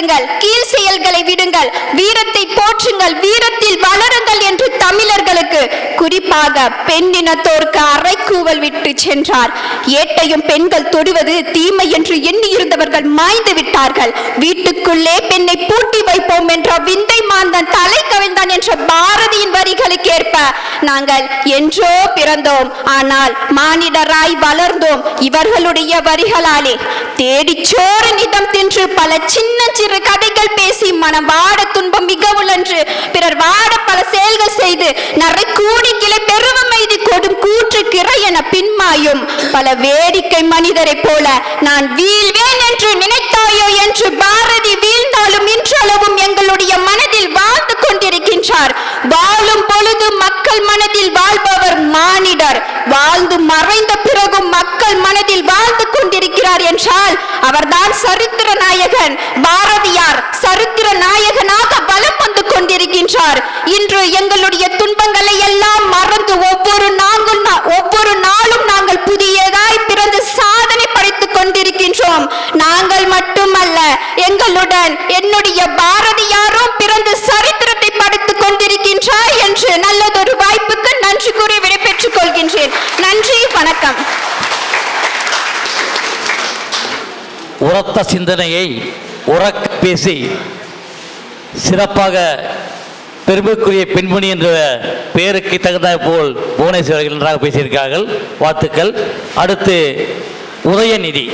இருங்கள் கீழ் செயல்களை விடுங்கள். வீரத்தை போற்றுங்கள். வீரத்தில் வளருங்கள் என்று தமிழர்களுக்கு. குறிப்பாக பெண்ணினத்தோருக்கு அரைக்கூவல் விட்டு சென்றார். ஏட்டையும் பெண்கள் தொடுவது தீமை என்று எண்ணியிருந்தவர்கள் மாய்ந்து விட்டார்கள். வீட்டுக்குள்ளே பெண்ணை பூட்டி வைப்போம் என்ற விந்தை மாந்தன் தலை கவிழ்ந்தான் என்ற பாரதியின் வரிகளுக்கேற்ப நாங்கள் என்றோ பிறந்தோம். ஆனால் மானிடராய் வளர்ந்தோம் இவர்களுடைய வரிகளாலே. தேடிச்சோறு நிதம் தின்று பல சின்ன சிறு கதைகள் பேசி மனம் வாட துன்பம் மிக என்று பிறர் வாட பல செயல்கள் செய்து நரை கூடி கிளை பெருவம் எய்தி கொடும் கூற்று கிரை என பின்மாயும். பல வேடிக்கை மனிதரை போல நான் வீழ்வேன் என்று நினைத்தாயோ என்று பாரதி வீழ்ந்தாலும் இன்றளவும் எங்களுடைய மனதில் வாழ்ந்து கொண்டிருக்கின்றார். வாழும் பொழுது மக்கள் மனதில் வாழ்பவர் மானிடர். வாழ் மறைந்த பிறகும் மக்கள் மனதில் வாழ்ந்து கொண்டிருக்கிறார் என்றால் அவர்தான் சரித்திர நாயகன். பாரதியார் சரித்திர நாயகனாக பலம் வந்து கொண்டிருக்கின்றார். இன்று எங்களுடைய துன்பங்களை எல்லாம் மறந்து ஒவ்வொரு நாங்கள் ஒவ்வொரு நாளும் நாங்கள் புதியதாய் பிறந்து சாதனை படைத்துக் கொண்டிருக்கின்றோம். நாங்கள் மட்டுமல்ல எங்களுடன் உரத்த சிந்தனையை உறக்க பேசி சிறப்பாக பெருமைக்குரிய பெண்மணி என்ற பெயருக்கு தகுந்த போல் புவனேஸ்வரர்கள் நன்றாக பேசியிருக்கார்கள் வாழ்த்துக்கள். அடுத்து உதயநிதி.